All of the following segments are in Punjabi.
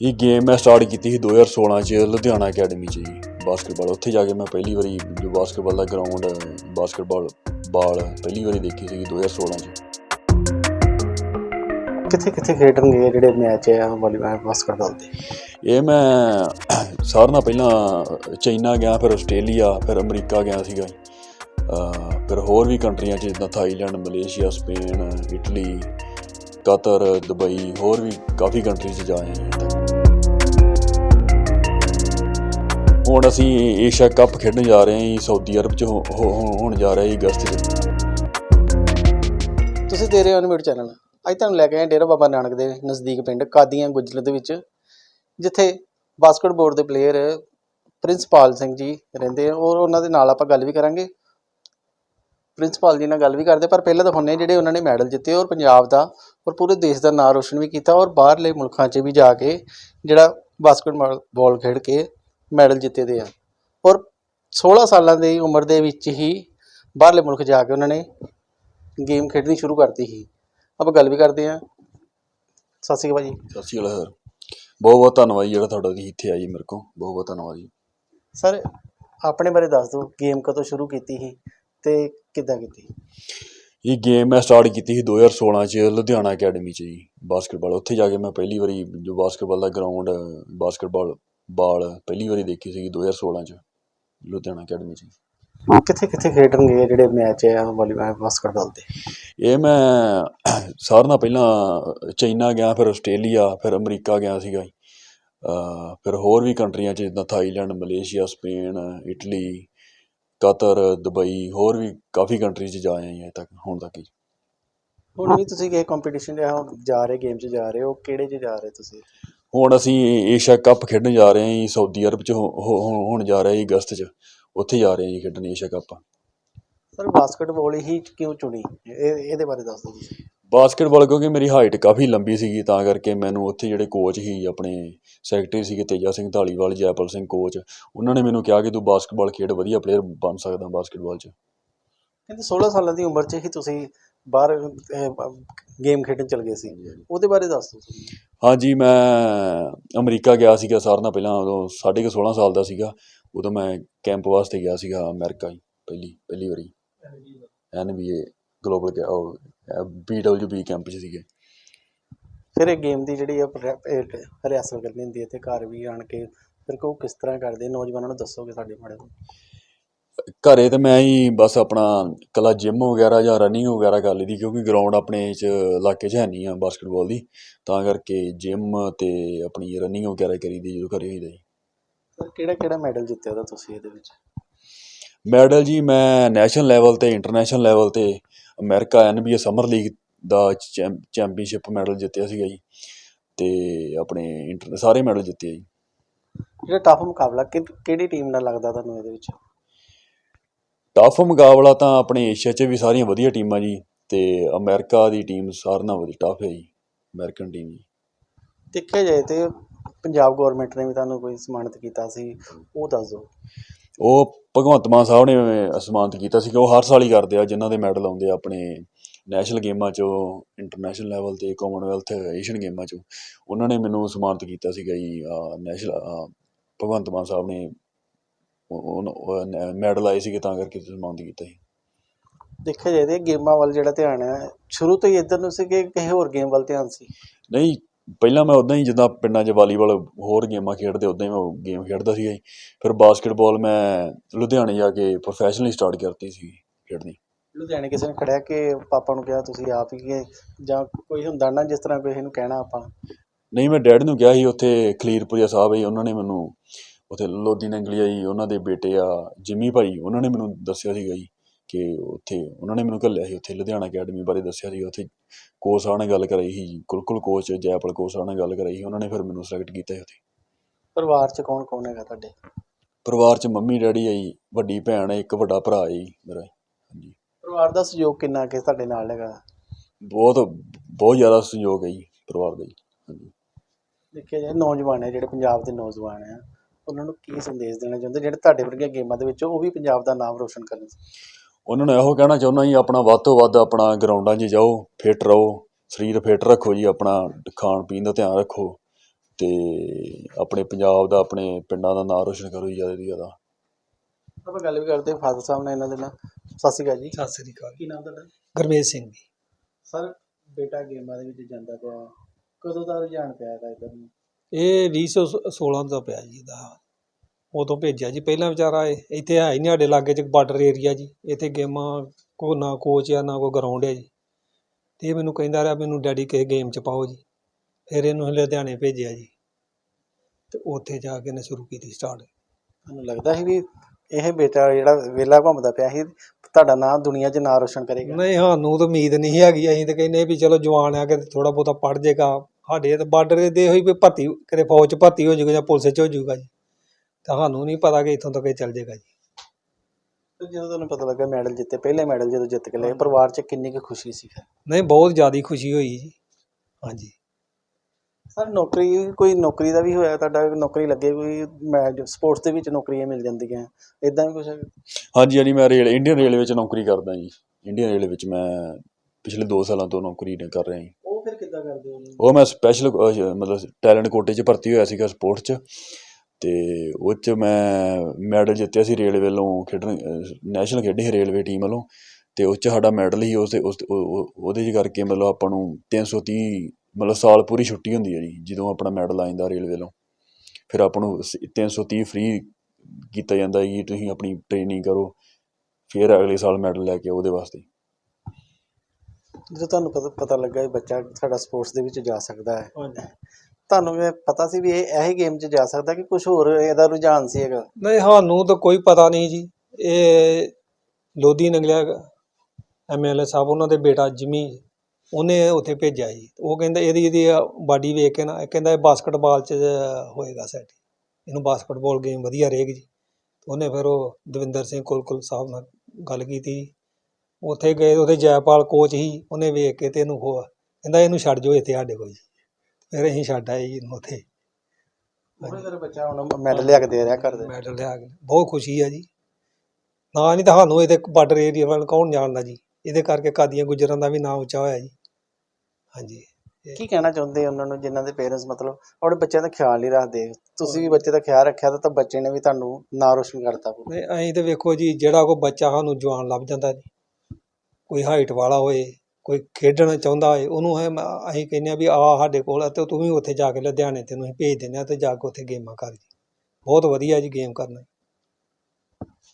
ਇਹ ਗੇਮ ਮੈਂ ਸਟਾਰਟ ਕੀਤੀ ਸੀ 2016 ਚ ਲੁਧਿਆਣਾ ਅਕੈਡਮੀ ਚ ਜੀ ਬਾਸਕਟਬਾਲ ਉੱਥੇ ਜਾ ਕੇ ਮੈਂ ਪਹਿਲੀ ਵਾਰੀ ਜੋ ਬਾਸਕਟਬਾਲ ਦਾ ਗਰਾਊਂਡ ਬਾਸਕਟਬਾਲ ਬਾਲ ਪਹਿਲੀ ਵਾਰੀ ਦੇਖੀ ਸੀ 2016 ਚ। ਕਿੱਥੇ ਕਿੱਥੇ ਖੇਡਣ ਗਏ ਜਿਹੜੇ ਮੈਚ ਆ ਵਾਲੀਬਾਲ ਬਾਸਕਟਬਾਲ ਦੇ? ਇਹ ਮੈਂ ਸਾਰਿਆਂ ਨਾਲ ਪਹਿਲਾਂ ਚਾਈਨਾ ਗਿਆ ਫਿਰ ਆਸਟ੍ਰੇਲੀਆ ਫਿਰ ਅਮਰੀਕਾ ਗਿਆ ਸੀਗਾ ਫਿਰ ਹੋਰ ਵੀ ਕੰਟਰੀਆਂ 'ਚ ਜਿੱਦਾਂ Thailand Malaysia Spain Italy Qatar Dubai ਹੋਰ ਵੀ ਕਾਫੀ ਕੰਟਰੀ 'ਚ ਜਾ ਆਏ ਹਾਂ ਹੁਣ ਅਸੀਂ ਏਸ਼ੀਆ ਕੱਪ ਖੇਡਣ ਜਾ ਰਹੇ ਹਾਂ ਜੀ, ਸਾਊਦੀ ਅਰਬ 'ਚ ਹੋ- ਹੋ- ਹੋਣ ਜਾ ਰਿਹਾ ਜੀ, ਅਗਸਤ 'ਚ। ਤੁਸੀਂ ਦੇ ਰਹੇ ਹੋ ਅਨਮਿਊਟ ਚੈਨਲ, ਅੱਜ ਤੁਹਾਨੂੰ ਲੈ ਕੇ ਆਏ ਡੇਰਾ ਬਾਬਾ ਨਾਨਕ ਦੇ ਨਜ਼ਦੀਕ ਪਿੰਡ ਕਾਦੀਆਂ ਗੁਜਰਤ ਦੇ ਵਿੱਚ, ਜਿੱਥੇ ਬਾਸਕਟਬਾਲ ਦੇ ਪਲੇਅਰ ਪ੍ਰਿੰਸਪਾਲ ਸਿੰਘ ਜੀ ਰਹਿੰਦੇ ਆ ਔਰ ਉਹਨਾਂ ਦੇ ਨਾਲ ਆਪਾਂ ਗੱਲ ਵੀ ਕਰਾਂਗੇ। ਪ੍ਰਿੰਸਪਾਲ ਜੀ ਨਾਲ ਗੱਲ ਵੀ ਕਰਦੇ, ਪਰ ਪਹਿਲਾਂ ਦਿਖਾਉਂਦੇ ਹਾਂ ਜਿਹੜੇ ਉਹਨਾਂ ਨੇ ਮੈਡਲ ਜਿੱਤੇ ਔਰ ਪੰਜਾਬ ਦਾ, ਔਰ ਪੂਰੇ ਦੇਸ਼ ਦਾ ਨਾਮ ਰੋਸ਼ਨ ਵੀ ਕੀਤਾ ਔਰ ਬਾਹਰਲੇ ਮੁਲਕਾਂ 'ਚ ਵੀ ਜਾ ਕੇ ਜਿਹੜਾ ਬਾਸਕਟਬਾਲ ਖੇਡ ਕੇ ਮੈਡਲ ਜਿੱਤੇ ਦੇ ਆ। ਔਰ 16 ਸਾਲਾਂ ਦੀ ਉਮਰ ਦੇ ਵਿੱਚ ਹੀ ਬਾਹਰਲੇ ਮੁਲਕ ਜਾ ਕੇ ਉਹਨਾਂ ਨੇ ਗੇਮ ਖੇਡਣੀ ਸ਼ੁਰੂ ਕਰਤੀ ਸੀ। ਆਪਾਂ ਗੱਲ ਵੀ ਕਰਦੇ ਹਾਂ। ਸਤਿ ਸ਼੍ਰੀ ਅਕਾਲ ਜੀ। ਸਤਿ ਸ਼੍ਰੀ ਅਕਾਲ ਸਰ। ਬਹੁਤ ਬਹੁਤ ਧੰਨਵਾਦ ਜੀ ਜਿਹੜਾ ਤੁਹਾਡਾ ਤੁਸੀਂ ਇੱਥੇ ਆਈ ਮੇਰੇ ਕੋਲ। ਬਹੁਤ ਬਹੁਤ ਧੰਨਵਾਦ ਜੀ। ਸਰ ਆਪਣੇ ਬਾਰੇ ਦੱਸ ਦਿਓ ਗੇਮ ਕਦੋਂ ਸ਼ੁਰੂ ਕੀਤੀ ਸੀ ਤੇ ਕਿੱਦਾਂ ਕੀਤੀ? ਇਹ ਗੇਮ ਮੈਂ ਸਟਾਰਟ ਕੀਤੀ ਸੀ 2016 ਚ ਲੁਧਿਆਣਾ ਅਕੈਡਮੀ ਚ ਜੀ ਬਾਸਕਟਬਾਲ। ਉੱਥੇ ਜਾ ਕੇ ਮੈਂ ਪਹਿਲੀ ਵਾਰੀ ਜੋ ਬਾਸਕਟਬਾਲ ਦਾ ਗਰਾਊਂਡ ਬਾਸਕਟਬਾਲ ਬਾਲ ਪਹਿਲੀ ਵਾਰੀ ਦੇਖੀ ਸੀ 2016 ਚ ਲੁਧਿਆਣਾ ਅਕੈਡਮੀ ਚ। ਕਿੱਥੇ ਕਿੱਥੇ ਖੇਡਣ ਗਏ ਜਿਹੜੇ ਮੈਚ ਆ ਵਾਲੀਬਾਲ ਬਾਸਕਟਬਾਲ ਦੇ ਇਹ ਮੈਂ ਸਾਰਿਆਂ ਨਾਲ ਪਹਿਲਾਂ ਚਾਈਨਾ ਗਿਆ ਫਿਰ ਆਸਟ੍ਰੇਲੀਆ ਫਿਰ ਅਮਰੀਕਾ ਗਿਆ ਸੀਗਾ। ਜੀ। ਅਹ ਫਿਰ ਹੋਰ ਵੀ ਕੰਟਰੀਆਂ 'ਚ ਜਿੱਦਾਂ Thailand Malaysia Spain Italy Qatar Dubai ਹੋਰ ਵੀ ਕਾਫੀ ਕੰਟਰੀ 'ਚ ਜਾ ਆਏ ਹਾਂ ਤੱਕ ਹੁਣ ਤੱਕ ਜੀ ਹੁਣ ਵੀ ਤੁਸੀਂ ਕਿਸੇ ਕੰਪੀਟੀਸ਼ਨ ਜਾਂ ਜਾ ਰਹੇ ਗੇਮ 'ਚ ਜਾ ਰਹੇ ਹੋ ਕਿਹੜੇ 'ਚ ਜਾ ਰਹੇ ਤੁਸੀਂ? ਹੁਣ ਅਸੀਂ ਏਸ਼ੀਆ ਕੱਪ ਖੇਡਣ ਜਾ ਰਹੇ ਹਾਂ ਜੀ ਸਾਊਦੀ ਅਰਬ 'ਚ ਹੋ- ਹੋ- ਹੋ- ਹੋਣ ਜਾ ਰਿਹਾ ਜੀ ਅਗਸਤ 'ਚ ਉੱਥੇ ਜਾ ਰਹੇ ਹਾਂ ਜੀ ਖੇਡਣ ਏਸ਼ੀਆ ਕੱਪ। ਸਰ ਬਾਸਕਟਬਾਲ ਹੀ ਕਿਉਂ ਚੁਣੀ? ਇਹ ਇਹਦੇ ਬਾਰੇ ਦੱਸ ਦਿਓ ਤੁਸੀਂ। ਬਾਸਕਟਬਾਲ ਕਿਉਂਕਿ ਮੇਰੀ ਹਾਈਟ ਕਾਫੀ ਲੰਬੀ ਸੀਗੀ ਤਾਂ ਕਰਕੇ ਮੈਨੂੰ ਉੱਥੇ ਜਿਹੜੇ ਕੋਚ ਸੀ ਆਪਣੇ ਸੈਕਟਰੀ ਸੀਗੇ ਤੇਜਾ ਸਿੰਘ ਢਾਲੀਵਾਲ ਜੈਪਲ ਸਿੰਘ ਕੋਚ ਉਹਨਾਂ ਨੇ ਮੈਨੂੰ ਕਿਹਾ ਕਿ ਤੂੰ ਬਾਸਕਟਬਾਲ ਖੇਡ ਵਧੀਆ ਪਲੇਅਰ ਬਣ ਸਕਦਾ ਬਾਸਕਟਬਾਲ 'ਚ। ਕਹਿੰਦੇ 16 ਸਾਲਾਂ ਦੀ ਉਮਰ 'ਚ ਹੀ ਤੁਸੀਂ ਬਾਹਰ ਗੇਮ ਖੇਡਣ ਚਲ ਗਏ ਸੀ। ਉਹਦੇ ਬਾਰੇ ਦੱਸ ਦਿਓ ਹਾਂਜੀ ਮੈਂ ਅਮਰੀਕਾ ਗਿਆ ਸੀਗਾ ਸਾਰਿਆਂ ਨਾਲ ਪਹਿਲਾਂ ਉਦੋਂ ਸਾਢੇ ਕੁ 16 ਸਾਲ ਦਾ ਸੀਗਾ। ਉਦੋਂ ਮੈਂ ਕੈਂਪ ਵਾਸਤੇ ਗਿਆ ਸੀਗਾ ਅਮਰੀਕਾ ਹੀ ਪਹਿਲੀ ਪਹਿਲੀ ਵਾਰੀ। ਐਨਬੀਏ ਗਲੋਬਲ ਉਹ ਬੀਡਬਲਯੂਬੀ ਕੈਂਪ 'ਚ ਸੀਗੇ। ਫਿਰ ਇਹ ਗੇਮ ਦੀ ਜਿਹੜੀ ਆ ਰਿਹਰਸਲ ਕਰਨੀ ਹੁੰਦੀ ਹੈ ਤੇ ਘਰ ਵੀ ਆਣ ਕੇ ਫਿਰ ਕੋ ਕਿਸ ਤਰ੍ਹਾਂ ਕਰਦੇ? ਨੌਜਵਾਨਾਂ ਨੂੰ ਦੱਸੋਗੇ ਸਾਡੇ ਮਾੜੇ ਘਰੇ ਤੇ ਮੈਂ ਹੀ ਬਸ ਆਪਣਾ ਕਲਾ ਜਿਮ ਵਗੈਰਾ ਜਾਂ ਰਨਿੰਗ ਵਗੈਰਾ ਕਰ ਲਈਦੀ ਕਿਉਂਕਿ ਗਰਾਊਂਡ ਆਪਣੇ ਚ ਇਲਾਕੇ 'ਚ ਹੈ ਨਹੀਂ ਆ ਬਾਸਕਟਬਾਲ ਦੀ ਤਾਂ ਕਰਕੇ ਜਿਮ ਤੇ ਆਪਣੀ ਰਨਿੰਗ ਵਗੈਰਾ ਕਰੀਦੀ ਜਦੋਂ ਘਰੇ ਹੋਈਦਾ ਜੀ। ਸਰ ਕਿਹੜਾ ਕਿਹੜਾ ਮੈਡਲ ਜਿੱਤਿਆ ਦਾ ਤੁਸੀਂ ਇਹਦੇ ਵਿੱਚ? ਮੈਡਲ ਜੀ ਮੈਂ ਨੈਸ਼ਨਲ ਲੈਵਲ ਤੇ ਇੰਟਰਨੈਸ਼ਨਲ ਲੈਵਲ ਤੇ ਅਮਰੀਕਾ ਐਨਬੀਏ ਸਮਰ ਲੀਗ ਦਾ ਚੈਂ- ਚੈਂਪੀਅਨਸ਼ਿਪ ਮੈਡਲ ਜਿੱਤਿਆ ਸੀਗਾ ਜੀ ਤੇ ਆਪਣੇ ਇੰਟਰ ਸਾਰੇ ਮੈਡਲ ਜਿੱਤੇ ਆ ਜੀ। ਜਿਹੜਾ ਟਫ ਮੁਕਾਬਲਾ ਕਿ- ਕਿਹੜੀ ਟੀਮ ਨਾਲ ਲੱਗਦਾ ਤੁਹਾਨੂੰ ਇਹਦੇ ਵਿੱਚ? ਟਫ ਮੁਕਾਬਲਾ ਤਾਂ ਆਪਣੇ ਏਸ਼ੀਆ 'ਚ ਵੀ ਸਾਰੀਆਂ ਵਧੀਆ ਟੀਮਾਂ ਜੀ ਤੇ ਅਮਰੀਕਾ ਦੀ ਟੀਮ ਸਾਰਿਆਂ ਨਾਲੋਂ ਵਧੀਆ ਟਫ ਹੈ ਜੀ ਅਮਰੀਕਨ ਟੀਮ ਜੀ। ਦੇਖਿਆ ਜਾਏ ਤੇ ਪੰਜਾਬ ਗਵਰਨਮੈਂਟ ਨੇ ਵੀ ਤੁਹਾਨੂੰ ਕੋਈ ਸਨਮਾਨਿਤ ਕੀਤਾ ਸੀ ਉਹ ਦੱਸ ਦਿਓ। ਉਹ ਭਗਵੰਤ ਮਾਨ ਸਾਹਿਬ ਨੇ ਸਨਮਾਨਿਤ ਕੀਤਾ ਸੀ ਕਿ ਉਹ ਹਰ ਸਾਲ ਹੀ ਕਰਦੇ ਆ ਜਿਨ੍ਹਾਂ ਦੇ ਮੈਡਲ ਆਉਂਦੇ ਆ ਆਪਣੇ ਨੈਸ਼ਨਲ ਗੇਮਾਂ 'ਚੋਂ ਇੰਟਰਨੈਸ਼ਨਲ ਲੈਵਲ ਤੇ ਕਾਮਨਵੈਲਥ ਏਸ਼ੀਅਨ ਗੇਮਾਂ 'ਚੋਂ। ਉਹਨਾਂ ਨੇ ਮੈਨੂੰ ਸਨਮਾਨਿਤ ਕੀਤਾ ਸੀਗਾ ਜੀ ਨੈਸ਼ਨਲ ਭਗਵੰਤ ਮਾਨ ਸਾਹਿਬ ਨੇ ਮੈਡਲ ਆਏ ਸੀਗੇ ਤਾਂ ਕਰਕੇ ਸਨਮਾਨਿਤ ਕੀਤਾ ਸੀ। ਦੇਖਿਆ ਜਾਏ ਤੇ ਗੇਮਾਂ ਵੱਲ ਜਿਹੜਾ ਧਿਆਨ ਹੈ ਸ਼ੁਰੂ ਤੋਂ ਹੀ ਇੱਧਰ ਨੂੰ ਸੀ ਕਿ ਕਿਸੇ ਹੋਰ ਗੇਮ ਵੱਲ ਧਿਆਨ ਸੀ? ਨਹੀਂ ਪਹਿਲਾਂ ਮੈਂ ਉਦਾਂ ਹੀ ਜਿੱਦਾਂ ਪਿੰਡਾਂ 'ਚ ਵਾਲੀਬਾਲ ਹੋਰ ਗੇਮਾਂ ਖੇਡਦੇ ਉਦਾਂ ਹੀ ਮੈਂ ਗੇਮ ਖੇਡਦਾ ਸੀਗਾ ਜੀ। ਫਿਰ ਬਾਸਕਟਬਾਲ ਮੈਂ ਲੁਧਿਆਣੇ ਜਾ ਕੇ ਪ੍ਰੋਫੈਸ਼ਨਲੀ ਸਟਾਰਟ ਕਰਤੀ ਸੀ ਖੇਡਣੀ। ਲੁਧਿਆਣੇ ਕਿਸੇ ਨੇ ਖੜਿਆ ਕਿ ਪਾਪਾ ਨੂੰ ਕਿਹਾ ਤੁਸੀਂ ਆਪ ਹੀ ਜਾਂ ਕੋਈ ਹੁੰਦਾ ਨਾ ਜਿਸ ਤਰ੍ਹਾਂ ਕਿਸੇ ਨੂੰ ਕਹਿਣਾ ਆਪਾਂ ਨਹੀਂ ਮੈਂ ਡੈਡ ਨੂੰ ਕਿਹਾ ਸੀ ਉੱਥੇ ਖਲੀਰਪੁਰੀਆ ਸਾਹਿਬ ਹੈ ਉਹਨਾਂ ਨੇ ਮੈਨੂੰ ਉੱਥੇ ਲੋਦੀ ਨੰਗਲੀਆ ਜੀ ਉਹਨਾਂ ਦੇ ਬੇਟੇ ਆ ਜਿਮੀ ਭਾਈ ਉਹਨਾਂ ਨੇ ਮੈਨੂੰ ਦੱਸਿਆ ਸੀਗਾ ਜੀ ਕਿ ਉੱਥੇ ਉਹਨਾਂ ਨੇ ਮੈਨੂੰ ਘੱਲਿਆ ਸੀ ਉੱਥੇ ਲੁਧਿਆਣਾ ਅਕੈਡਮੀ ਬਾਰੇ ਦੱਸਿਆ ਸੀ ਉੱਥੇ ਕੋਚ ਸਾਹਿਬ ਨਾਲ ਗੱਲ ਕਰਾਈ ਸੀ ਜੀ ਕੁਲਕੁਲ ਕੋਚ ਜੈਪਲ ਕੋਚ ਸਾਹਿਬ ਨਾਲ ਗੱਲ ਕਰਾਈ ਸੀ ਉਹਨਾਂ ਨੇ ਫਿਰ ਮੈਨੂੰ ਸਿਲੈਕਟ ਕੀਤਾ ਸੀ ਉੱਥੇ। ਪਰਿਵਾਰ 'ਚ ਕੌਣ ਕੌਣ ਹੈਗਾ ਤੁਹਾਡੇ? ਪਰਿਵਾਰ 'ਚ ਮੰਮੀ ਡੈਡੀ ਆ ਜੀ ਵੱਡੀ ਭੈਣ ਹੈ ਇੱਕ ਵੱਡਾ ਭਰਾ ਹੈ ਜੀ ਮੇਰਾ ਹਾਂਜੀ। ਪਰਿਵਾਰ ਦਾ ਸਹਿਯੋਗ ਕਿੰਨਾ ਕਿ ਤੁਹਾਡੇ ਨਾਲ ਹੈਗਾ? ਬਹੁਤ ਬਹੁਤ ਜ਼ਿਆਦਾ ਸਹਿਯੋਗ ਹੈ ਜੀ ਪਰਿਵਾਰ ਦਾ ਜੀ ਹਾਂਜੀ। ਦੇਖਿਆ ਜਾਏ ਨੌਜਵਾਨ ਹੈ ਜਿਹੜੇ ਪੰਜਾਬ ਦੇ ਨੌਜਵਾਨ ਆ ਉਹਨਾਂ ਨੂੰ ਕੀ ਸੰਦੇਸ਼ ਦੇਣਾ ਚਾਹੁੰਦੇ? ਜਿਹੜੇ ਤੁਹਾਡੇ ਵਰਗੀਆਂ ਗੇਮਾਂ ਦੇ ਵਿੱਚ ਉਹ ਵੀ ਪੰਜਾਬ ਦਾ ਨਾਮ ਰੋਸ਼ਨ ਕਰਨ। ਉਹਨਾਂ ਨੂੰ ਇਹੋ ਕਹਿਣਾ ਚਾਹੁੰਦਾ ਜੀ ਆਪਣਾ ਵੱਧ ਤੋਂ ਵੱਧ ਆਪਣਾ ਗਰਾਊਂਡਾਂ 'ਚ ਜਾਓ ਫਿੱਟ ਰਹੋ ਸਰੀਰ ਫਿੱਟ ਰੱਖੋ ਜੀ ਆਪਣਾ ਖਾਣ ਪੀਣ ਦਾ ਧਿਆਨ ਰੱਖੋ ਤੇ ਆਪਣੇ ਪੰਜਾਬ ਦਾ ਆਪਣੇ ਪਿੰਡਾਂ ਦਾ ਨਾਂ ਰੋਸ਼ਨ ਕਰੂ ਜੀ ਜ਼ਿਆਦਾ ਤੋਂ ਜ਼ਿਆਦਾ। ਆਪਾਂ ਗੱਲ ਵੀ ਕਰਦੇ ਫਾਦਰ ਸਾਹਿਬ ਨਾਲ ਇਹਨਾਂ ਦੇ ਨਾਲ। ਸਤਿ ਸ਼੍ਰੀ ਅਕਾਲ ਜੀ। ਸਤਿ ਸ੍ਰੀ ਅਕਾਲ। ਕੀ ਨਾਮ ਤੁਹਾਡਾ? ਗੁਰਮੇਜ ਸਿੰਘ ਜੀ। ਸਰ ਬੇਟਾ ਗੇਮਾਂ ਦੇ ਵਿੱਚ ਜਾਂਦਾ ਪਿਆ। ਕਦੋਂ ਦਾ ਰੁਝਾਨ ਪਿਆ ਦਾ ਇਧਰ ਨੂੰ? ਇਹ 2016 ਦਾ ਪਿਆ ਜੀ ਦਾ ਉਦੋਂ ਭੇਜਿਆ ਜੀ ਪਹਿਲਾਂ ਵਿਚਾਰਾ ਇਹ ਇੱਥੇ ਹੈ ਹੀ ਨਹੀਂ ਸਾਡੇ ਲਾਗੇ ਚ ਬਾਰਡਰ ਏਰੀਆ ਜੀ। ਇੱਥੇ ਗੇਮਾਂ ਕੋ ਨਾ ਕੋਚ ਆ ਨਾ ਕੋਈ ਗਰਾਊਂਡ ਹੈ ਜੀ। ਤੇ ਇਹ ਮੈਨੂੰ ਕਹਿੰਦਾ ਰਿਹਾ ਮੈਨੂੰ ਡੈਡੀ ਕਿਸੇ ਗੇਮ ਚ ਪਾਓ ਜੀ। ਫਿਰ ਇਹਨੂੰ ਲੁਧਿਆਣੇ ਭੇਜਿਆ ਜੀ। ਤੇ ਉੱਥੇ ਜਾ ਕੇ ਨੇ ਸ਼ੁਰੂ ਕੀਤੀ ਸਟਾਰਟ ਤੁਹਾਨੂੰ ਲੱਗਦਾ ਸੀ ਵੀ ਇਹ ਬੇਟਾ ਜਿਹੜਾ ਵੇਲਾ ਘੁੰਮਦਾ ਪਿਆ ਸੀ ਤੁਹਾਡਾ ਨਾਮ ਦੁਨੀਆ 'ਚ ਨਾਂ ਰੋਸ਼ਨ ਕਰੇਗਾ? ਨਹੀਂ ਸਾਨੂੰ ਤਾਂ ਉਮੀਦ ਨਹੀਂ ਹੈਗੀ। ਅਸੀਂ ਤਾਂ ਕਹਿੰਦੇ ਵੀ ਚਲੋ ਜਵਾਨ ਆ ਕੇ ਥੋੜਾ ਬਹੁਤਾ ਪੜ ਜਾਏਗਾ ਸਾਡੇ ਤਾਂ ਬਾਰਡਰ ਦੇ ਹੋਈ ਵੀ ਭਰਤੀ ਕਿਤੇ ਫੌਜ ਚ ਭਰਤੀ ਹੋ ਜਾਊਗਾ ਜਾਂ ਪੁਲਿਸ ਚ ਹੋ ਜਾਊਗਾ ਜੀ। ਤਾਂ ਸਾਨੂੰ ਨਹੀਂ ਪਤਾ ਕਿ ਇੱਥੋਂ ਤੱਕ ਇਹ ਚੱਲ ਜਾਏਗਾ ਜੀ। ਤੇ ਜਦੋਂ ਤੁਹਾਨੂੰ ਪਤਾ ਲੱਗਾ ਮੈਡਲ ਜਿੱਤੇ ਪਹਿਲੇ ਮੈਡਲ ਜਦੋਂ ਜਿੱਤ ਕੇ ਲਏ ਪਰਿਵਾਰ 'ਚ ਕਿੰਨੀ ਕੁ ਖੁਸ਼ੀ ਸੀ ਫਿਰ? ਨਹੀਂ ਬਹੁਤ ਜ਼ਿਆਦਾ ਖੁਸ਼ੀ ਹੋਈ ਜੀ। ਹਾਂਜੀ। ਸਰ ਨੌਕਰੀ ਕੋਈ ਨੌਕਰੀ ਦਾ ਵੀ ਹੋਇਆ ਤੁਹਾਡਾ ਨੌਕਰੀ ਲੱਗੇ ਕੋਈ ਮੈਂ ਸਪੋਰਟਸ ਦੇ ਵਿੱਚ ਨੌਕਰੀਆਂ ਮਿਲ ਜਾਂਦੀਆਂ ਇਦਾਂ ਵੀ ਕੁਝ ਹਾਂਜੀ ਹਾਂਜੀ ਮੈਂ ਰੇਲ ਇੰਡੀਅਨ ਰੇਲਵੇ 'ਚ ਨੌਕਰੀ ਕਰਦਾ ਜੀ। ਇੰਡੀਅਨ ਰੇਲਵੇ 'ਚ ਮੈਂ ਪਿਛਲੇ 2 ਸਾਲਾਂ ਤੋਂ ਨੌਕਰੀ ਨ- ਕਰ ਰਿਹਾ ਜੀ। ਉਹ ਫਿਰ ਕਿੱਦਾਂ ਕਰਦੇ ਹੋ ਉਹ ਮੈਂ ਸਪੈਸ਼ਲ ਮਤਲਬ ਟੈਲੈਂਟ ਕੋਟੇ 'ਚ ਭਰਤੀ ਹੋਇਆ ਸੀਗਾ ਸਪੋਰਟਸ 'ਚ ਤੇ ਉਹ 'ਚ ਮੈਂ ਮੈਡਲ ਜਿੱਤਿਆ ਸੀ ਰੇਲਵੇ ਵੱਲੋਂ ਖੇਡਣ ਨੈਸ਼ਨਲ ਖੇਡੀ ਸੀ ਰੇਲਵੇ ਟੀਮ ਵੱਲੋਂ ਤੇ ਉਹ 'ਚ ਸਾਡਾ ਮੈਡਲ ਹੀ ਉਸ ਉਸ ਉਹਦੇ 'ਚ ਕਰਕੇ ਮਤਲਬ ਆਪਾਂ ਨੂੰ 330 ਮਤਲਬ ਸਾਲ ਪੂਰੀ ਛੁੱਟੀ ਹੁੰਦੀ ਹੈ ਜੀ, ਜਦੋਂ ਆਪਣਾ ਮੈਡਲ ਆ ਜਾਂਦਾ ਰੇਲਵੇ ਵੱਲੋਂ। ਫਿਰ ਆਪਾਂ ਨੂੰ ਸ- 330 ਫ੍ਰੀ ਕੀਤਾ ਜਾਂਦਾ ਜੀ, ਤੁਸੀਂ ਆਪਣੀ ਟ੍ਰੇਨਿੰਗ ਕਰੋ, ਫਿਰ ਅਗਲੇ ਸਾਲ ਮੈਡਲ ਲੈ ਕੇ ਆਓ ਉਹਦੇ ਵਾਸਤੇ। ਜਦੋਂ ਤੁਹਾਨੂੰ ਪਤਾ ਪਤਾ ਲੱਗਾ ਵੀ ਬੱਚਾ ਸਾਡਾ ਸਪੋਰਟਸ ਦੇ ਵਿੱਚ ਜਾ ਸਕਦਾ ਹੈ। ਹਾਂਜੀ। ਤੁਹਾਨੂੰ ਇਹ ਪਤਾ ਸੀ ਵੀ ਇਹ ਇਹੀ ਗੇਮ 'ਚ ਜਾ ਸਕਦਾ ਕਿ ਕੁਝ ਹੋਰ ਇਹਦਾ ਰੁਝਾਨ ਸੀ ਹੈਗਾ? ਨਹੀਂ ਸਾਨੂੰ ਤਾਂ ਕੋਈ ਪਤਾ ਨਹੀਂ ਜੀ। ਇਹ ਲੋਧੀ ਨੰਗਲਿਆ ਐਮਐਲਏ ਸਾਹਿਬ ਉਹਨਾਂ ਦੇ ਬੇਟਾ ਜਿਮੀ ਉਹਨੇ ਉੱਥੇ ਭੇਜਿਆ ਜੀ। ਉਹ ਕਹਿੰਦਾ ਇਹਦੀ ਇਹਦੀ ਬਾਡੀ ਵੇਖ ਕੇ ਨਾ ਇਹ ਕਹਿੰਦਾ ਇਹ ਬਾਸਕਟਬਾਲ 'ਚ ਹੋਏਗਾ ਸੈਟ ਇਹਨੂੰ ਬਾਸਕਟਬਾਲ ਗੇਮ ਵਧੀਆ ਰਹੇਗੀ ਜੀ। ਉਹਨੇ ਫਿਰ ਉਹ ਦਵਿੰਦਰ ਸਿੰਘ ਕੁਲਕੁਲ ਸਾਹਿਬ ਨਾਲ ਗੱਲ ਕੀਤੀ ਉੱਥੇ ਗਏ ਉਹਦੇ ਜੈਪਾਲ ਕੋਚ ਹੀ ਉਹਨੇ ਵੇਖ ਕੇ ਤੇ ਇਹਨੂੰ ਹੋ ਕਹਿੰਦਾ ਇਹਨੂੰ ਛੱਡ ਜਾਓ ਇੱਥੇ ਸਾਡੇ ਕੋਲ ਜੀ। ਫਿਰ ਅਸੀਂ ਛੱਡ ਆਏ ਜੀ ਇਹਨੂੰ ਉੱਥੇ। ਉਹਨੇ ਤੇਰਾ ਬੱਚਾ ਹੁਣ ਮੈਡਲ ਲਿਆ ਕੇ ਦੇ ਰਿਹਾ ਘਰ ਦੇ। ਮੈਡਲ ਲਿਆ ਕੇ ਬਹੁਤ ਖੁਸ਼ੀ ਆ ਜੀ। ਨਾ ਨਹੀਂ ਤਾਂ ਸਾਨੂੰ ਇਹਦੇ ਬਾਰਡਰ ਏਰੀਆ ਵੱਲ ਕੌਣ ਜਾਣਦਾ ਜੀ? ਇਹਦੇ ਕਰਕੇ ਕਾਦੀਆਂ ਗੁਜਰਾਂ ਦਾ ਵੀ ਨਾਮ ਉੱਚਾ ਹੋਇਆ ਜੀ। ਹਾਂਜੀ। ਕੀ ਕਹਿਣਾ ਚਾਹੁੰਦੇ ਉਹਨਾਂ ਨੂੰ ਜਿਨ੍ਹਾਂ ਦੇ ਪੇਰੈਂਟਸ ਮਤਲਬ ਆਪਣੇ ਬੱਚਿਆਂ ਦਾ ਖਿਆਲ ਨਹੀਂ ਰੱਖਦੇ? ਤੁਸੀਂ ਵੀ ਬੱਚੇ ਦਾ ਖਿਆਲ ਰੱਖਿਆ ਤਾਂ ਤਾਂ ਬੱਚੇ ਨੇ ਵੀ ਤੁਹਾਨੂੰ ਨਾਂ ਰੋਸ਼ਨ ਕਰਤਾ। ਨਹੀਂ ਅਸੀਂ ਤੇ ਵੇਖੋ ਜੀ ਜਿਹੜਾ ਕੋਈ ਬੱਚਾ ਸਾਨੂੰ ਜਵਾਨ ਲੱਭ ਜਾਂਦਾ ਜੀ। ਕੋਈ ਹਾਈਟ ਵਾਲਾ ਹੋਏ, ਕੋਈ ਖੇਡਣਾ ਚਾਹੁੰਦਾ ਹੋਏ, ਉਹਨੂੰ ਇਹ ਅਸੀਂ ਕਹਿੰਦੇ ਆ ਵੀ ਆ ਸਾਡੇ ਕੋਲ ਆ ਤੇ ਤੂੰ ਵੀ ਉੱਥੇ ਜਾ ਕੇ ਲੁਧਿਆਣੇ ਤੈਨੂੰ ਅਸੀਂ ਭੇਜ ਦਿੰਦੇ ਆ ਤੇ ਜਾ ਕੇ ਉੱਥੇ ਗੇਮਾਂ ਕਰ ਜੀ। ਬਹੁਤ ਵਧੀਆ ਜੀ ਗੇਮ ਕਰਨਾ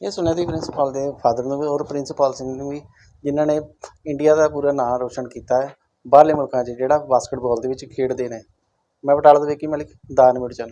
ਇਹ ਸੁਣਿਆ ਸੀ ਪ੍ਰਿੰਸੀਪਲ ਦੇ ਫਾਦਰ ਨੂੰ ਵੀ ਔਰ ਪ੍ਰਿੰਸੀਪਲ ਸਿੰਘ ਨੂੰ ਵੀ, ਜਿਨ੍ਹਾਂ ਨੇ ਇੰਡੀਆ ਦਾ ਪੂਰਾ ਨਾਂ ਰੋਸ਼ਨ ਕੀਤਾ ਹੈ, ਬਾਹਰਲੇ ਮੁਲਕਾਂ 'ਚ ਜਿਹੜਾ ਬਾਸਕਟਬਾਲ ਦੇ ਵਿੱਚ ਖੇਡਦੇ ਨੇ। ਮੈਂ ਬਟਾਲਾ ਤੋਂ ਵਿੱਕੀ ਮਲਿਕ ਦਾ ਨਿਊਜ਼ ਚੈਨਲ